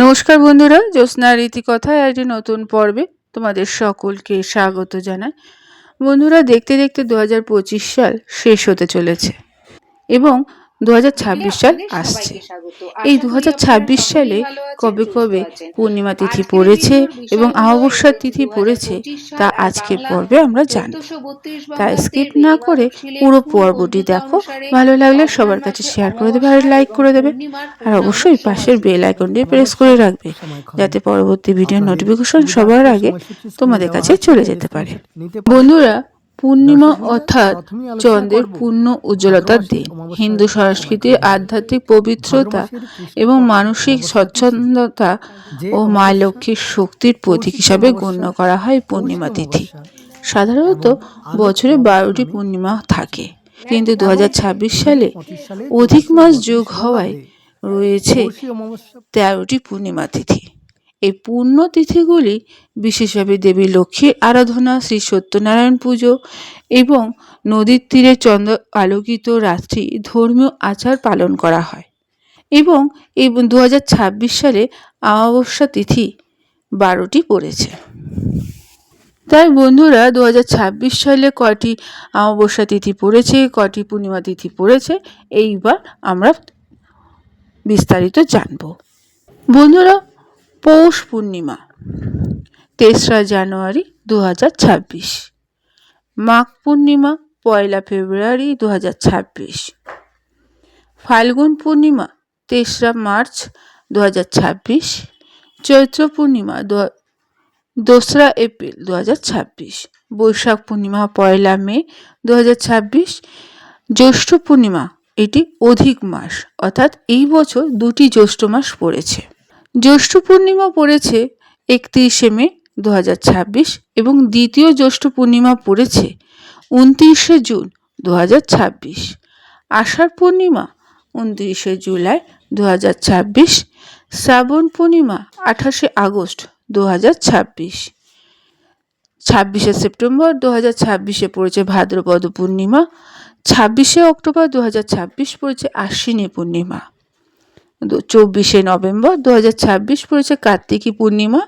নমস্কার বন্ধুরা, জ্যোৎস্না রীতিকথায় একটি নতুন পর্বে তোমাদের সকলকে স্বাগত জানাই। বন্ধুরা, দেখতে দেখতে দুহাজার পঁচিশ সাল শেষ হতে চলেছে এবং দু হাজার ছাব্বিশ সাল আসছে। এই দু হাজার ছাব্বিশ সালে কবে কবে পূর্ণিমা তিথি পড়েছে এবং অমাবস্যার তিথি পড়েছে তা আজকের পর্বে আমরা জানব। তাই স্কিপ না করে পুরো পর্বটি দেখো। ভালো লাগলে সবার কাছে শেয়ার করে দেবে আর লাইক করে দেবে। আর অবশ্যই পাশের বেল আইকনটি প্রেস করে রাখবে যাতে পরবর্তী ভিডিও নোটিফিকেশন সবার আগে তোমাদের কাছে চলে যেতে পারে। বন্ধুরা পূর্ণিমা অর্থাৎ চন্দ্রের পূর্ণ উজ্জ্বলতার দিন। হিন্দু সংস্কৃতির আধ্যাত্মিক পবিত্রতা এবং মানসিক স্বচ্ছন্দতা ও মা লক্ষ্মীর শক্তির প্রতীক হিসাবে গণ্য করা হয় পূর্ণিমা তিথি। সাধারণত বছরে বারোটি পূর্ণিমা থাকে। কিন্তু দু হাজার ছাব্বিশ সালে অধিক মাস যোগ হওয়ায় রয়েছে তেরোটি পূর্ণিমা তিথি। এই তিথিগুলি বিশেষভাবে দেবী লক্ষ্মীর আরাধনা, শ্রী সত্যনারায়ণ পুজো এবং নদীর তীরে চন্দ্র আলোকিত রাত্রি ধর্মীয় আচার পালন করা হয় এবং এই দু হাজার ছাব্বিশ সালে অমাবস্যা তিথি বারোটি পড়েছে। তাই বন্ধুরা, দু হাজার ছাব্বিশ সালে কয়টি অমাবস্যা তিথি পড়েছে কটি পূর্ণিমা তিথি পড়েছে, এইবার আমরা বিস্তারিত জানব। বন্ধুরা পৌষ পূর্ণিমা, তেসরা জানুয়ারি দু হাজার ছাব্বিশ, মাঘ পূর্ণিমা পয়লা ফেব্রুয়ারি দু হাজার ছাব্বিশ, ফাল্গুন পূর্ণিমা তেসরা মার্চ দু হাজার ছাব্বিশ, চৈত্র পূর্ণিমা দোসরা এপ্রিল দু হাজার ছাব্বিশ, বৈশাখ পূর্ণিমা পয়লা মে দু হাজার ছাব্বিশ, জ্যৈষ্ঠ পূর্ণিমা এটি অধিক মাস, অর্থাৎ এই বছর দুটি জ্যৈষ্ঠ মাস পড়েছে। জ্যৈষ্ঠ পূর্ণিমা পড়েছে একত্রিশে মে দু হাজার ছাব্বিশ এবং দ্বিতীয় জ্যৈষ্ঠ পূর্ণিমা পড়েছে উনত্রিশে জুন দু হাজার ছাব্বিশ। আষাঢ় পূর্ণিমা উনত্রিশে জুলাই দু হাজার ছাব্বিশ। শ্রাবণ পূর্ণিমা আঠাশে আগস্ট দু ছাব্বিশে। সেপ্টেম্বর দু হাজার ছাব্বিশে পড়েছে ভাদ্রপদ পূর্ণিমা। ছাব্বিশে অক্টোবর দু হাজার ছাব্বিশ পড়েছে আশ্বিনী পূর্ণিমা। চব্বিশে নভেম্বর দু হাজার ছাব্বিশ পড়েছে কার্তিকী পূর্ণিমা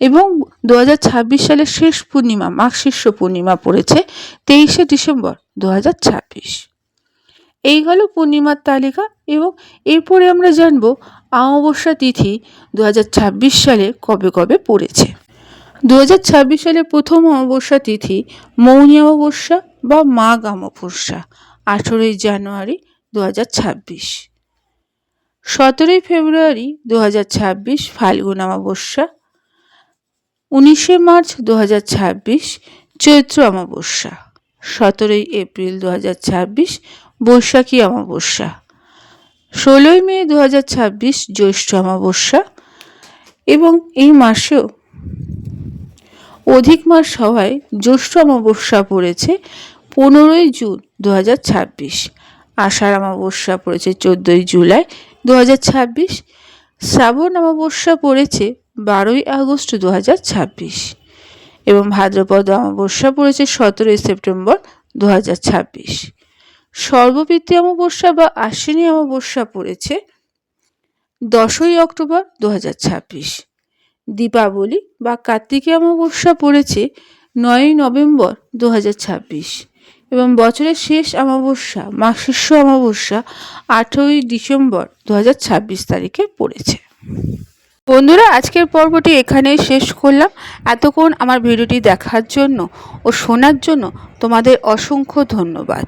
এবং দু হাজার ছাব্বিশ সালের শেষ পূর্ণিমা মাঘ শীর্ষ পূর্ণিমা পড়েছে তেইশে ডিসেম্বর দু হাজার ছাব্বিশ। এই হলো পূর্ণিমার তালিকা এবং এরপরে আমরা জানব অমাবস্যা তিথি দু হাজার ছাব্বিশ সালে কবে কবে পড়েছে। দু হাজার ছাব্বিশ সালে প্রথম অমাবস্যা তিথি মৌনী অমাবস্যা বা মাঘ অমাবস্যা, আঠেরোই জানুয়ারি দু হাজার ছাব্বিশ। সতেরোই ফেব্রুয়ারি দু হাজার ছাব্বিশ ফাল্গুন অমাবস্যা, উনিশে মার্চ দু হাজার ছাব্বিশ চৈত্র অমাবস্যা, সতেরোই এপ্রিল দু হাজার ছাব্বিশ বৈশাখী অমাবস্যা, ষোলোই মে দু হাজার ছাব্বিশ জ্যৈষ্ঠ অমাবস্যা এবং এই মাসেও অধিক মাস হওয়ায় জ্যৈষ্ঠ অমাবস্যা পড়েছে পনেরোই জুন দু হাজার ছাব্বিশ, আষাঢ় অমাবস্যা পড়েছে চোদ্দোই জুলাই দু হাজার ছাব্বিশ শ্রাবণ অমাবস্যা পড়েছে বারোই আগস্ট দু হাজার ছাব্বিশ এবং ভাদ্রপদ অমাবস্যা পড়েছে সতেরোই সেপ্টেম্বর দু হাজার ছাব্বিশ। সর্বপিতৃ অমাবস্যা বা আশ্বিনী অমাবস্যা পড়েছে দশই অক্টোবর দু হাজার ছাব্বিশ। দীপাবলি বা কার্তিকী অমাবস্যা পড়েছে নয়ই নভেম্বর দু হাজার ছাব্বিশ। এবং বছরের শেষ অমাবস্যা মা শিষ্য অমাবস্যা আঠেরোই ডিসেম্বর দু হাজার ছাব্বিশ তারিখে পড়েছে। বন্ধুরা, আজকের পর্বটি এখানেই শেষ করলাম। এতক্ষণ আমার ভিডিওটি দেখার জন্য ও শোনার জন্য তোমাদের অসংখ্য ধন্যবাদ।